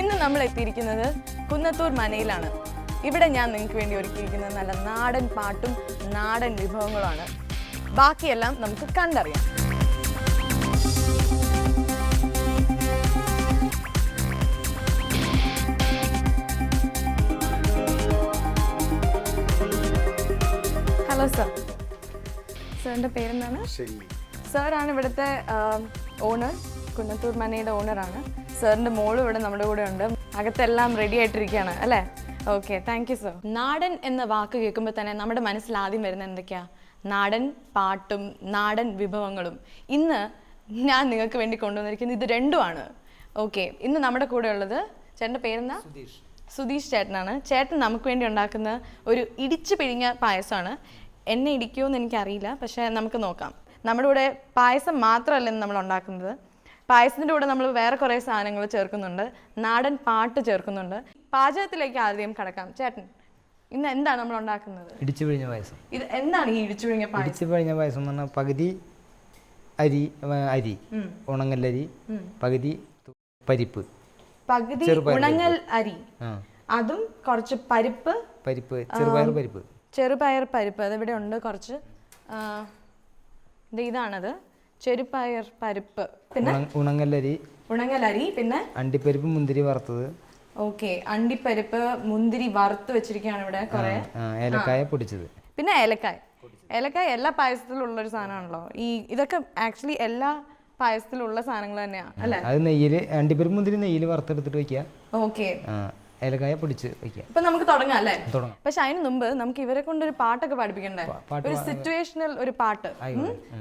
ഇന്ന് നമ്മൾ എത്തിയിരിക്കുന്നത് കുന്നത്തൂർ മനയിലാണ്. ഇവിടെ ഞാൻ നിങ്ങൾക്ക് വേണ്ടി ഒരുക്കിയിരിക്കുന്നത് നല്ല നാടൻ പാട്ടും നാടൻ വിഭവങ്ങളുമാണ്. ബാക്കിയെല്ലാം നമുക്ക് കണ്ടറിയാം. ഹലോ സർ സാറിന്റെ പേരെന്താണ്? സാറാണ് ഇവിടുത്തെ ഓണർ കുന്നത്തൂർ മനയുടെ ഓണറാണ് സാറിന്റെ മോളും ഇവിടെ നമ്മുടെ കൂടെ ഉണ്ട്. അകത്തെല്ലാം റെഡി ആയിട്ടിരിക്കുകയാണ് അല്ലേ? ഓക്കെ താങ്ക് യു സർ നാടൻ എന്ന വാക്ക് കേൾക്കുമ്പോൾ തന്നെ നമ്മുടെ മനസ്സിൽ ആദ്യം വരുന്നത് എന്തൊക്കെയാ? നാടൻ പാട്ടും നാടൻ വിഭവങ്ങളും. ഇന്ന് ഞാൻ നിങ്ങൾക്ക് വേണ്ടി കൊണ്ടുവന്നിരിക്കുന്നത് ഇത് രണ്ടുമാണ്. ഓക്കെ ഇന്ന് നമ്മുടെ കൂടെ ഉള്ളത് ചേട്ടന്റെ പേരെന്താ? സുധീഷ്. ചേട്ടനാണ്. ചേട്ടൻ നമുക്ക് വേണ്ടി ഉണ്ടാക്കുന്ന ഒരു ഇടിച്ചു പിഴിഞ്ഞ പായസമാണ്. എന്നെ ഇടിക്കുമോ എന്ന് എനിക്കറിയില്ല പക്ഷേ നമുക്ക് നോക്കാം. നമ്മുടെ കൂടെ പായസം മാത്രമല്ല നമ്മൾ ഉണ്ടാക്കുന്നത്. പായസത്തിന്റെ കൂടെ നമ്മൾ വേറെ കുറേ സാധനങ്ങൾ ചേർക്കുന്നുണ്ട്. നാടൻ പാട്ട് ചേർക്കുന്നുണ്ട്. പാചകത്തിലേക്ക് ആദ്യം കടക്കാം. ചേട്ടൻ ഇന്ന് എന്താണ് നമ്മൾ ഉണ്ടാക്കുന്നത്? ഇടിച്ചു പിഴിഞ്ഞ പായസം. ഇത് എന്താണ് ഈ ഇടിച്ചു പിഴിഞ്ഞ പായസം? ഇടിച്ചു പിഴിഞ്ഞ പായസം എന്ന് പറഞ്ഞാൽ പകുതി അരി അരി. ഉണങ്ങല്ലരി. പകുതി പരിപ്പ്. പകുതി ഉണങ്ങൽ അരി. അതും കുറച്ച് പരിപ്പ്. പരിപ്പ് ചെറുപയർ പരിപ്പ്. ചെറുപയർ പരിപ്പ്. അതിവിടെ ഉണ്ട് കുറച്ച്. ഇതാണത്. ചെറുപയർ പരിപ്പ്. പിന്നെ? ഉണങ്ങലരി. ഉണങ്ങലരി പിന്നെ? അണ്ടിപ്പരിപ്പ് മുന്തിരി വറുത്തത്. ഓക്കെ അണ്ടിപ്പരിപ്പ് മുന്തിരി വറുത്ത് വെച്ചിരിക്കുകയാണ് ഇവിടെ കുറെ. ഏലക്കായ പൊടിച്ചത്. പിന്നെ ഏലക്കായ. ഏലക്കായ എല്ലാ പായസത്തിലും ഉള്ളൊരു സാധനമാണല്ലോ. ഈ ഇതൊക്കെ ആക്ച്വലി എല്ലാ പായസത്തിലുള്ള സാധനങ്ങൾ തന്നെയാണ് അല്ലേ? അത് നെയ്യിൽ അണ്ടിപ്പരിപ്പ് മുന്തിരി നെയ്യിൽ വറുത്തെടുത്തിട്ട് വെക്കുക ഓക്കെ. ഏലക്കായ പൊടിച്ച് വെക്കാം ഇപ്പൊ നമുക്ക് തുടങ്ങാം അല്ലേ? തുടങ്ങാം. പക്ഷെ അതിന് മുമ്പ് നമുക്ക് ഇവരെ കൊണ്ട് ഒരു പാട്ടൊക്കെ പാടിപ്പിക്കണ്ടേ? ഒരു സിറ്റുവേഷണൽ ഒരു പാട്ട്.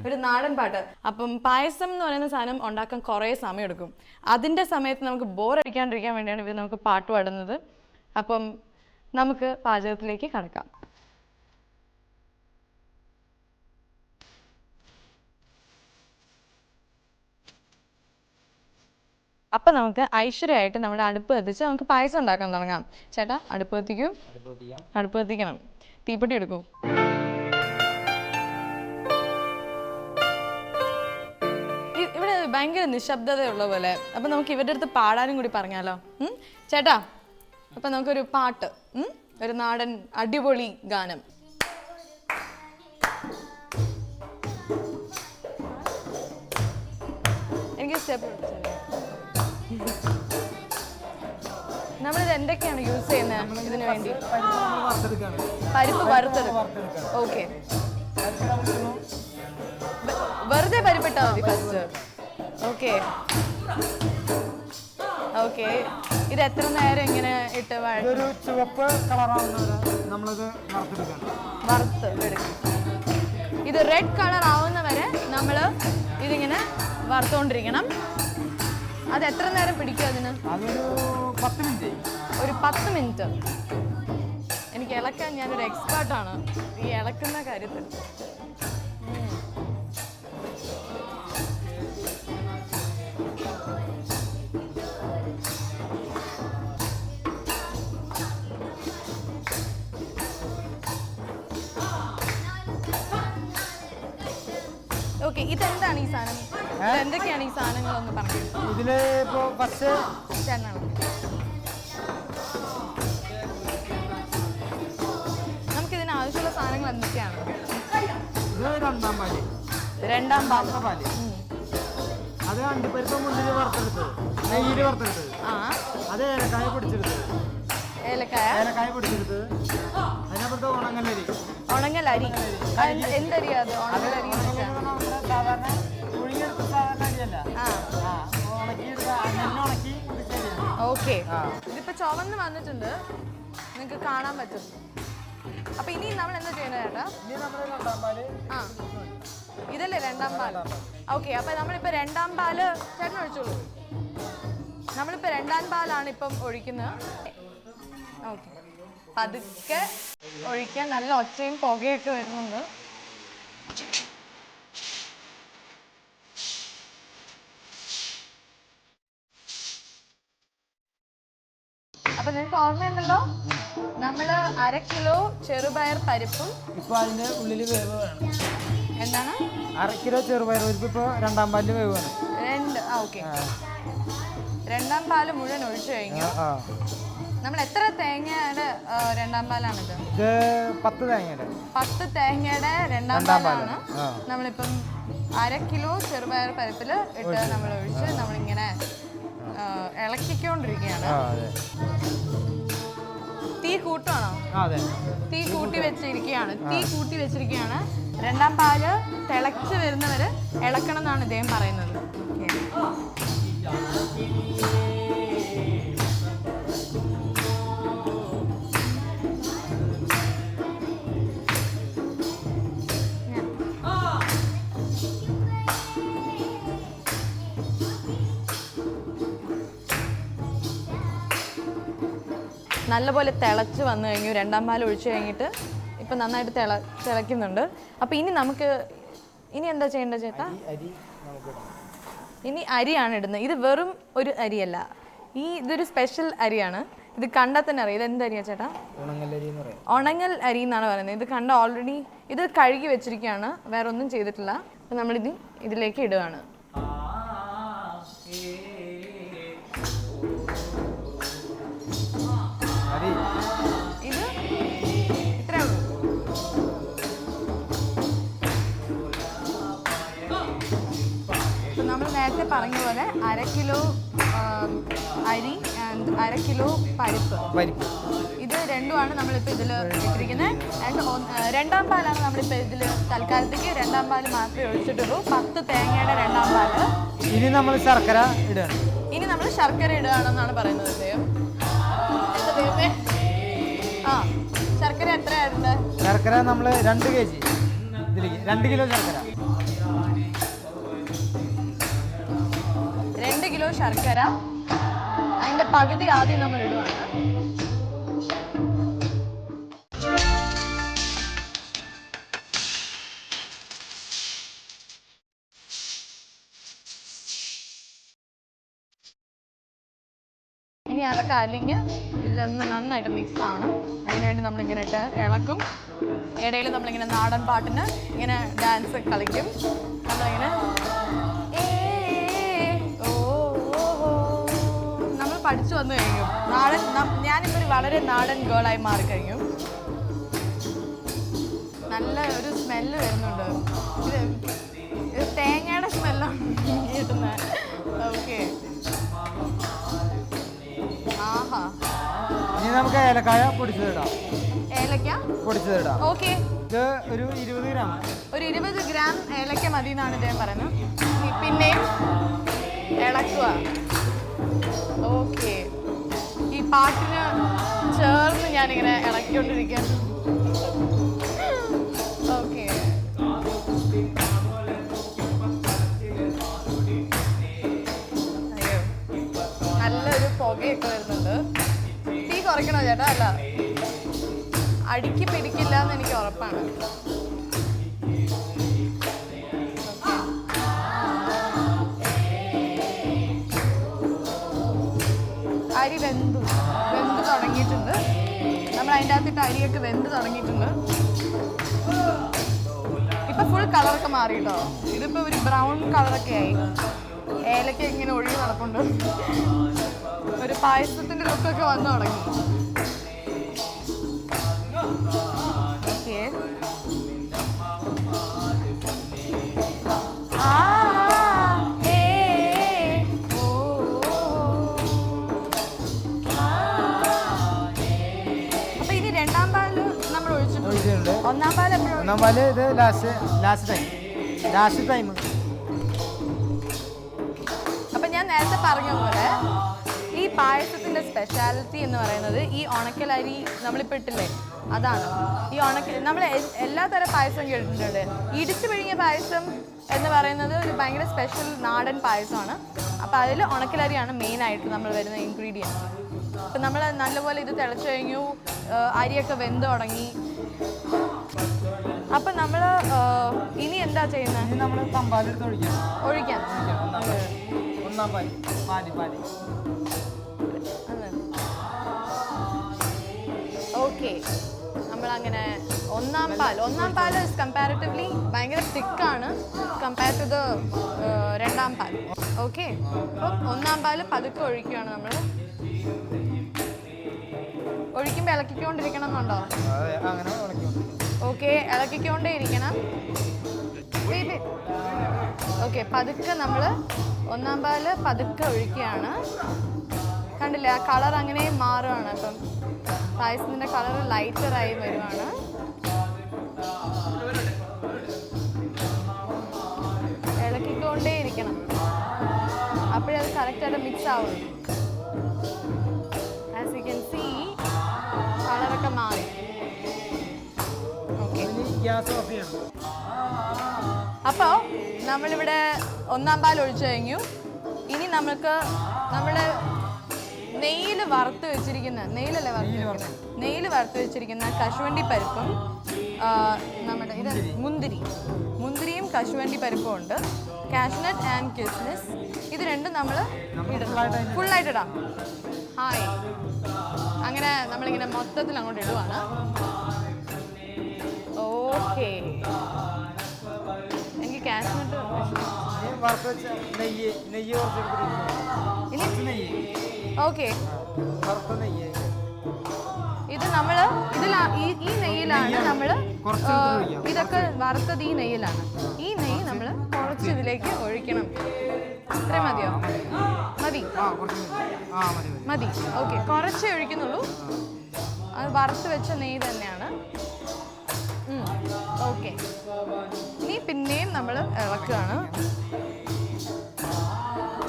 ഒരു നാടൻ പാട്ട്. അപ്പം പായസം എന്ന് പറയുന്ന സാധനം ഉണ്ടാക്കാൻ കുറേ സമയം എടുക്കും അതിന്റെ സമയത്ത് നമുക്ക് ബോർ അടിക്കാണ്ടിരിക്കാൻ വേണ്ടിയാണ് ഇവർ നമുക്ക് പാട്ട് പാടുന്നത്. അപ്പം നമുക്ക് പാചകത്തിലേക്ക് കടക്കാം. അപ്പൊ നമുക്ക് ഐശ്വര്യമായിട്ട് നമ്മുടെ അടുപ്പ് കത്തിച്ച് നമുക്ക് പായസം ഉണ്ടാക്കാൻ തുടങ്ങാം. ചേട്ടാ അടുപ്പ് കത്തിക്കൂ അടുപ്പ് കത്തിക്കണം തീപ്പെട്ടി എടുക്കൂ. ഇ- ഇവിടെ ഭയങ്കര നിശബ്ദതയുള്ള പോലെ. അപ്പൊ നമുക്ക് ഇവരുടെ അടുത്ത് പാടാനും കൂടി പറഞ്ഞാലോ? ഉം? ചേട്ടാ അപ്പൊ നമുക്കൊരു പാട്ട്. ഒരു നാടൻ അടിപൊളി ഗാനം. എനിക്ക് സ്റ്റെപ്പ് നമ്മളിത് എന്തൊക്കെയാണ് യൂസ് ചെയ്യുന്നത് ഇതിനു വേണ്ടി? പരിപ്പ് വറുത്തെടുക്കും. ഓക്കെ വെറുതെ പരിപ്പിട്ടാ മതി ഫസ്റ്റ് ഓക്കെ ഓക്കെ ഇത് എത്ര നേരം ഇങ്ങനെ ഇട്ട് ഒരു ചുവപ്പ് കളറാവുന്നവരെ നമ്മളത് വറുത്തെടുക്കണം വറുത്ത് എടുക്കും ഇത് റെഡ് കളർ ആവുന്ന വരെ നമ്മൾ ഇതിങ്ങനെ വറുത്തുകൊണ്ടിരിക്കണം അത് എത്ര നേരം പിടിക്കും അതിന്? ഒരു പത്ത് മിനിറ്റ്. എനിക്ക് ഇളക്കാൻ ഞാനൊരു എക്സ്പേർട്ടാണ് ഈ ഇളക്കുന്ന കാര്യത്തിൽ. ഓക്കെ ഇതെന്താണ് ഈ സാധനം? എന്തൊക്കെയാണ് ഈ സാധനങ്ങളൊന്ന് പറഞ്ഞു ഇതിൽ ഇപ്പോ ഫസ്റ്റ് ചേട്ടനാണ് നമുക്ക് ഇതിന് ആവശ്യമുള്ള സാധനങ്ങൾ എന്തൊക്കെയാണ്? രണ്ടാം പാൽ. രണ്ടാം രണ്ടാം പാൽ. അത് അണ്ടിപ്പരിപ്പ് മുന്തിരി വറുത്തെടുത്തത്. നെയ്യിൽ വറുത്തെടുത്തത്. ആ. അത് ഏലക്കായ പൊടിച്ചെടുത്തത്. ഏലക്കായ? ഏലക്കായ പൊടിച്ചെടുത്തത്. അതിനപ്പുറത്ത് ഉണങ്ങലരി ഉണങ്ങലരി എന്തരി അത്? ഉണങ്ങലരി സാധാരണ ഓക്കെ. ഇതിപ്പോ ചുവന്ന് വന്നിട്ടുണ്ട്. നിങ്ങൾക്ക് കാണാൻ പറ്റും. അപ്പൊ ഇനി നമ്മൾ എന്താ ചെയ്യുന്നത് ചേട്ടാ? പാൽ ആ. ഇതല്ലേ രണ്ടാം പാൽ ഓക്കെ അപ്പൊ നമ്മളിപ്പോ രണ്ടാം പാൽ ചേട്ടൻ ഒഴിച്ചോളൂ. നമ്മളിപ്പോ രണ്ടാം പാലാണ് ഇപ്പം ഒഴിക്കുന്നത്. ഓക്കെ. പതുക്കെ ഒഴിക്കാൻ നല്ല ഒച്ചയും പുകയൊക്കെ വരുന്നുണ്ട്. അപ്പൊ നിങ്ങൾക്ക് ഓർമ്മയുണ്ടല്ലോ? നമ്മൾ അര കിലോ ചെറുപയർ പരിപ്പും ഇപ്പൊ അതിന്റെ ഉള്ളിൽ വേവ് വേണം. എന്താണ്? അര കിലോ ചെറുപയർ പരിപ്പ് ഇപ്പൊ രണ്ടാം പാലിൽ വേവ് രണ്ട് ആ ഓക്കെ. രണ്ടാം പാൽ മുഴുവൻ ഒഴിച്ചു കഴിഞ്ഞു? നമ്മൾ എത്ര തേങ്ങയുടെ രണ്ടാം പാലാണിത്? ഇത് പത്ത് തേങ്ങയുടെ. പത്ത് തേങ്ങയുടെ രണ്ടാം പാലാണ്. നമ്മളിപ്പം അര കിലോ ചെറുപയർ പരിപ്പിൽ ഇട്ട് നമ്മൾ ഒഴിച്ച് നമ്മളിങ്ങനെ ഇളക്കിക്കൊണ്ടിരിക്കുകയാണ്. ആ അതെ. തീ കൂട്ടാണോ ആ അതെ. തീ കൂട്ടി വെച്ചിരിക്കുകയാണ്. തീ കൂട്ടി വെച്ചിരിക്കുകയാണ്. രണ്ടാം പാൽ തിളച്ച് വരുന്നവര് ഇളക്കണം എന്നാണ് ഇദ്ദേഹം പറയുന്നത്. Okay. നല്ലപോലെ തിളച്ച് വന്നു കഴിഞ്ഞു. രണ്ടാം പാൽ ഒഴിച്ചു കഴിഞ്ഞിട്ട് ഇപ്പം നന്നായിട്ട് തിള തിളയ്ക്കുന്നുണ്ട്. അപ്പോൾ ഇനി നമുക്ക് ഇനി എന്താ ചെയ്യേണ്ടത് ചേട്ടാ. ഇനി അരിയാണ് ഇടുന്നത്. ഇത് വെറും ഒരു അരിയല്ല. ഈ ഇതൊരു സ്പെഷ്യൽ അരിയാണ്. ഇത് കണ്ടാൽ തന്നെ അറിയാം. ഇത് എന്ത് അരിയാ ചേട്ടാ? ഉണങ്ങൽ അരി എന്നാണ് പറയുന്നത്. ഇത് കണ്ട ഓൾറെഡി ഇത് കഴുകി വെച്ചിരിക്കുകയാണ്. വേറെ ഒന്നും ചെയ്തിട്ടില്ല. അപ്പം നമ്മളിത് ഇതിലേക്ക് ഇടുകയാണ്. നമ്മൾ നേരത്തെ പറഞ്ഞ പോലെ അര കിലോ അരി അര കിലോ പരിപ്പ്. പരിപ്പ്. ഇത് രണ്ടുമാണ് നമ്മളിപ്പോൾ ഇതിൽ ഇട്ടിരിക്കുന്നത് ആൻഡ് രണ്ടാം പാലാണ് നമ്മളിപ്പോൾ ഇതിൽ തൽക്കാലത്തേക്ക് രണ്ടാം പാൽ മാത്രമേ ഒഴിച്ചിട്ടുള്ളൂ. പത്ത് തേങ്ങയുടെ രണ്ടാം പാൽ. ഇനി നമ്മൾ ശർക്കര ഇടുകയാണ് ഇനി നമ്മൾ ശർക്കര ഇടുകയാണെന്നാണ് പറയുന്നത് ദൈവം. ആ ശർക്കര എത്രയായിരുന്നു ശർക്കര നമ്മൾ രണ്ട് കെ ജി. ഇതിലേക്ക് രണ്ട് കിലോ ശർക്കര. ശർക്കര അതിന്റെ പകുതി ആദ്യം നമ്മൾ ഇടുവാണ്. ഇനി അതൊക്കെ അല്ലെങ്കിൽ ഇതൊന്ന് നന്നായിട്ട് മിക്സ് ആണ് അതിനുവേണ്ടി നമ്മളിങ്ങനെ ഇട്ട് ഇളക്കും. ഇടയിൽ നമ്മളിങ്ങനെ നാടൻ പാട്ടിന് ഇങ്ങനെ ഡാൻസ് കളിക്കും. നമ്മളിങ്ങനെ പഠിച്ചു വന്നു കഴിഞ്ഞു. നാടൻ ഞാനിപ്പോൾ ഒരു വളരെ നാടൻ ഗേളായി മാറിക്കഴിഞ്ഞു നല്ല ഒരു സ്മെല്ല് വരുന്നുണ്ട്. ഇത് തേങ്ങയുടെ സ്മെല്ലാണ് കിട്ടുന്നത് ഓക്കെ ആഹാ. ഇനി നമുക്ക് ഏലക്കായ പൊടിച്ചതിടാം. ഏലക്ക? പൊടിച്ചതിടാം. ഓക്കെ ഇത് ഒരു ഇരുപത് ഗ്രാം ഒരു ഇരുപത് ഗ്രാം ഏലക്ക മതി എന്നാണ് ഇദ്ദേഹം പറയുന്നത്. പിന്നെയും ഇളക്കുക. ഓക്കെ. ഈ പാട്ടിന് ചേർന്ന് ഞാനിങ്ങനെ ഇളക്കിക്കൊണ്ടിരിക്കുകയാണ്. ഓക്കെ. അയ്യോ. നല്ലൊരു പുകയൊക്കെ വരുന്നുണ്ട്. തീ കുറയ്ക്കണോ ചേട്ടാ? അല്ല. അടിക്ക് പിടിക്കില്ല എന്ന് എനിക്ക് ഉറപ്പാണ്. നമ്മൾ അതിന്റെ അകത്തിട്ട് അരിയൊക്കെ വെന്ത് തുടങ്ങിയിട്ടുണ്ട്. ഇപ്പൊ ഫുൾ കളറൊക്കെ മാറി കേട്ടോ ഇതിപ്പോ ഒരു ബ്രൗൺ കളറൊക്കെ ആയി. ഏലക്ക ഇങ്ങനെ ഒഴുകി നടപ്പുണ്ട്. ഒരു പായസത്തിന്റെ ലുക്കൊക്കെ വന്നു തുടങ്ങി. ഒഴിച്ചിട്ടുണ്ട് ഒന്നാം പാൽ ഇത് last last time last time അപ്പൊ ഞാൻ നേരത്തെ പറഞ്ഞ പോലെ ഈ പായസത്തിന്റെ സ്പെഷ്യാലിറ്റി എന്ന് പറയുന്നത് ഈ ഉണക്കലരി നമ്മളിപ്പോൾ ഇട്ടില്ലേ? അതാണ്. ഈ ഉണക്ക നമ്മൾ എല്ലാ തരം പായസം കേട്ടിട്ടുണ്ട്. ഇടിച്ചു പിഴിഞ്ഞ പായസം എന്ന് പറയുന്നത് ഒരു ഭയങ്കര സ്പെഷ്യൽ നാടൻ പായസമാണ്. അപ്പോൾ അതിൽ ഉണക്കലരിയാണ് മെയിൻ ആയിട്ട് നമ്മൾ വരുന്ന ഇൻഗ്രീഡിയന്റ് അപ്പം നമ്മൾ നല്ലപോലെ ഇത് തിളച്ചു കഴിഞ്ഞു അരിയൊക്കെ വെന്ത് തുടങ്ങി അപ്പം നമ്മൾ ഇനി എന്താ ചെയ്യുന്നത് ഇനി നമ്മൾ തമ്പാലെടുത്ത് ഒഴിക്കാൻ ഒന്നാം പാൽ. ഒന്നാം പാൽ പാൽ. പാൽ ഓക്കെ. നമ്മൾ നമ്മളങ്ങനെ ഒന്നാം പാൽ ഒന്നാം പാൽ കമ്പാരിറ്റീവ്ലി ഭയങ്കര തിക്കാണ് കമ്പയർ ടു ദ രണ്ടാം പാൽ ഓക്കെ. അപ്പം ഒന്നാം പാൽ പതുക്കെ ഒഴിക്കുകയാണ് നമ്മൾ ഒഴിക്കുമ്പോൾ ഇളക്കിക്കൊണ്ടിരിക്കണം എന്നുണ്ടോ അതെ അങ്ങനെ ഓക്കെ ഇളക്കിക്കൊണ്ടേ ഇരിക്കണം. ഓക്കെ പതുക്കെ നമ്മൾ ഒന്നാം പാൽ പതുക്കെ ഒഴിക്കുകയാണ്. കണ്ടില്ലേ ആ കളർ അങ്ങനെ മാറുകയാണ് അപ്പം പായസത്തിന്റെ കളർ ലൈറ്ററായി വരുവാണ്. ഇളക്കിക്കൊണ്ടേ ഇരിക്കണം. അപ്പോഴേ അത് കറക്റ്റായിട്ട് മിക്സ് ആവുള്ളൂ. ആസ് യു കെൻ സീ കളറൊക്കെ മാറി. ഗ്യാസ് ഓഫ് ചെയ്യണം അപ്പോൾ നമ്മളിവിടെ ഒന്നാം പാൽ ഒഴിച്ചു കഴിഞ്ഞു. ഇനി നമ്മൾക്ക് നമ്മൾ നെയ്യിൽ വറുത്ത് വെച്ചിരിക്കുന്ന നെയ്യിലല്ലേ വറുത്ത് നെയ്യിൽ വറുത്ത് വെച്ചിരിക്കുന്ന കശുവണ്ടി പരിപ്പും നമ്മുടെ ഇത് മുന്തിരി. മുന്തിരിയും കശുവണ്ടി പരിപ്പും ഉണ്ട്. കാഷ്നട്ട് ആൻഡ് കിസ്മിസ് ഇത് രണ്ടും നമ്മൾ ഫുള്ളായിട്ട് ഇടാം. ഹായ് അങ്ങനെ നമ്മളിങ്ങനെ മൊത്തത്തിൽ അങ്ങോട്ട് ഇടുവാണ്. ഓക്കേ. എനിക്ക് ക്യാഷ് നെയ്യ് നെയ്യ് കുറച്ച് നെയ്യ്. ഓക്കെ. നെയ്യ്. ഇത് നമ്മൾ ഇതിലാ ഈ ഈ നെയ്യിലാണ് നമ്മൾ ഇതൊക്കെ വറുത്തത് ഈ നെയ്യിലാണ്. ഈ നെയ്യ് നമ്മൾ കുറച്ച് ഇതിലേക്ക് ഒഴിക്കണം. ഇത്ര മതിയോ? മതി. മതി. ഓക്കെ കുറച്ചേ ഒഴിക്കുന്നുള്ളൂ. അത് വറുത്ത് വെച്ച നെയ്യ് തന്നെയാണ്. ഓക്കെ ഇനി പിന്നെയും നമ്മൾ ഇളക്കുകയാണ്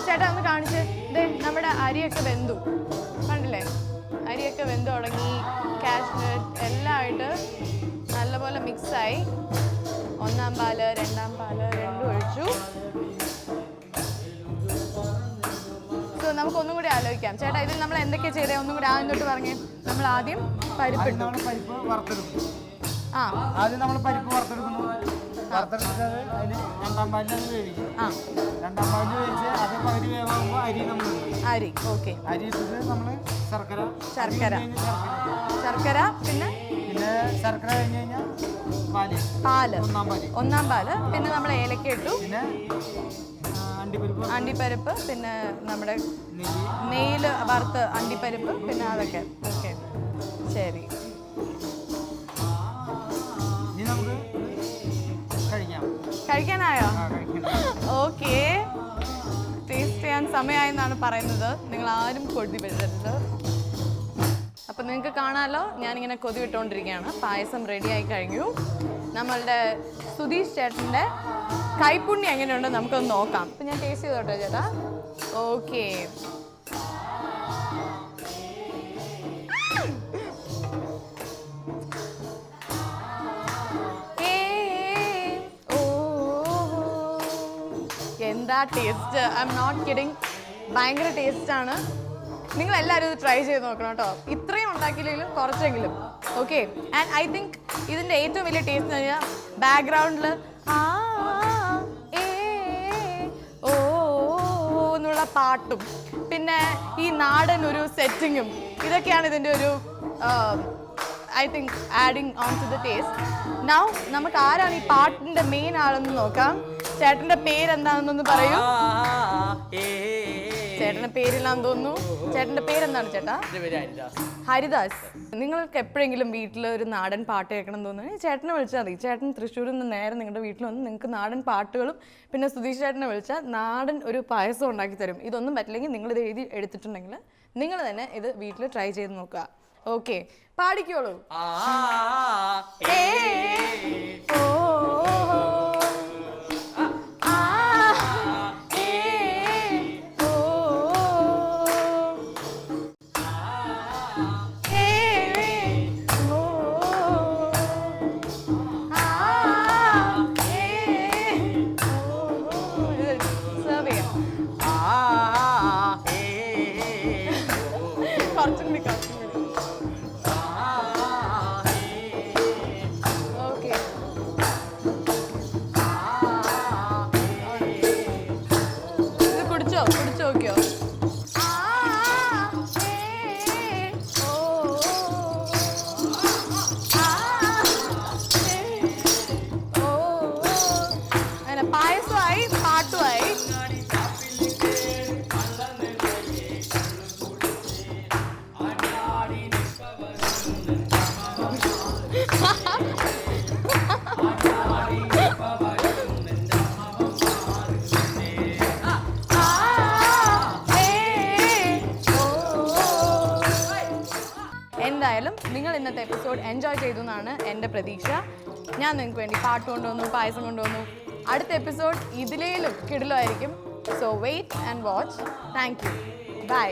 ചേട്ടാ ഒന്ന് കാണിച്ച്. ദേ നമ്മുടെ അരിയൊക്കെ വെന്തു. കണ്ടില്ലേ? അരിയൊക്കെ വെന്തു തുടങ്ങി. കാഷ്നട്ട് എല്ലാം ആയിട്ട് നല്ലപോലെ മിക്സായി ഒന്നാം പാൽ രണ്ടാം പാൽ രണ്ടും ഒഴിച്ചു. സോ നമുക്ക് ഒന്നും കൂടി ആലോചിക്കാം. ചേട്ടാ ഇതിൽ നമ്മൾ എന്തൊക്കെയാണ് ചെയ്തേ? ഒന്നും കൂടി ആദ്യം തൊട്ട് പറഞ്ഞേ. നമ്മൾ ആദ്യം പരിപ്പ് പരിപ്പ് വറുത്തെടുക്കും ആദ്യം നമ്മൾ പരിപ്പ് വറുത്തെടുക്കുന്നു വറുത്തെടുത്തത് അതിന് രണ്ടാം പാലിൽ അത് വേവിക്കും. രണ്ടാം പാലിൽ വേവിച്ച് അത് പകുതി വേവാകുമ്പോൾ അരി നമ്മൾ അരി ഓക്കെ. അരി ഇട്ടിട്ട് നമ്മൾ ശർക്കര. ശർക്കര. ശർക്കര. പിന്നെ? പിന്നെ ശർക്കര കഴിഞ്ഞ് കഴിഞ്ഞാൽ പാൽ. പാൽ. ഒന്നാം പാൽ. ഒന്നാം പാൽ. പിന്നെ നമ്മൾ ഏലക്ക ഇട്ടു. പിന്നെ അണ്ടിപ്പരിപ്പ് അണ്ടിപ്പരിപ്പ് പിന്നെ നമ്മുടെ നെയ്യ്. നെയ്യിൽ വറുത്ത് അണ്ടിപ്പരിപ്പ് പിന്നെ അതൊക്കെ. ഓക്കെ. ശരി. സമയമായെന്നാണ് പറയുന്നത്. നിങ്ങൾ ആരും കൊതി വെച്ചരുത് അപ്പം നിങ്ങൾക്ക് കാണാമല്ലോ ഞാനിങ്ങനെ കൊതി വിട്ടുകൊണ്ടിരിക്കുകയാണ് പായസം റെഡി ആയി കഴിഞ്ഞു. നമ്മളുടെ സുധീഷ് ചേട്ടന്റെ കൈപ്പുണ്യം എങ്ങനെയുണ്ട് നമുക്കൊന്ന് നോക്കാം. അപ്പം ഞാൻ ടേസ്റ്റ് ചെയ്തോട്ടെ ചേട്ടാ? ഓക്കെ എന്താ taste I am not kidding ഭയങ്കര ടേസ്റ്റാണ്. നിങ്ങൾ എല്ലാവരും ഇത് ട്രൈ ചെയ്ത് നോക്കണം കേട്ടോ. ഇത്രയും ഉണ്ടാക്കിയില്ലെങ്കിലും കുറച്ചെങ്കിലും. ഓക്കെ ആൻഡ് ഐ തിങ്ക് ഇതിന്റെ ഏറ്റവും വലിയ ടേസ്റ്റ് എന്ന് പറഞ്ഞാൽ ബാക്ക്ഗ്രൗണ്ടിൽ ആ എന്നുള്ള പാട്ടും. പിന്നെ ഈ നാടൻ ഒരു സെറ്റിങ്ങും ഇതൊക്കെയാണ് ഇതിന്റെ ഒരു I think adding on to the taste now നമുക്ക് ആരാണ് ഈ പാട്ടിന്റെ മെയിൻ ആളെന്ന് നോക്കാം. ചേട്ടന്റെ പേരെന്താണെന്നൊന്ന് പറയൂ. ചേട്ടന്റെ പേരില്ലാന്ന് തോന്നുന്നു. ചേട്ടന്റെ പേരെന്താണ് ചേട്ടാ? ഹരിദാസ്. നിങ്ങൾക്ക് എപ്പോഴെങ്കിലും വീട്ടിൽ ഒരു നാടൻ പാട്ട് കേൾക്കണം എന്ന് തോന്നുന്നു. ചേട്ടനെ വിളിച്ചാൽ മതി. ചേട്ടൻ തൃശ്ശൂരിൽ നിന്ന് നേരെ നിങ്ങളുടെ വീട്ടിൽ വന്ന് നിങ്ങൾക്ക് നാടൻ പാട്ടുകളും പിന്നെ സുധീഷ് ചേട്ടനെ വിളിച്ചാൽ നാടൻ ഒരു പായസം ഉണ്ടാക്കി തരും. ഇതൊന്നും പറ്റില്ലെങ്കിൽ നിങ്ങൾ ഇത് എഴുതി എടുത്തിട്ടുണ്ടെങ്കിൽ നിങ്ങൾ തന്നെ ഇത് വീട്ടിൽ ട്രൈ ചെയ്ത് നോക്കുക. ഓക്കെ പാടിക്കോളൂ. ഓ, എന്തായാലും നിങ്ങൾ ഇന്നത്തെ എപ്പിസോഡ് എൻജോയ് ചെയ്തു എന്നാണ് എന്റെ പ്രതീക്ഷ. ഞാൻ നിങ്ങൾക്ക് വേണ്ടി പാട്ട് കൊണ്ടുവന്നു പായസം കൊണ്ടുവന്നു. അടുത്ത എപ്പിസോഡ് ഇതിലേലും കിടലുമായിരിക്കും. So wait and watch thank you bye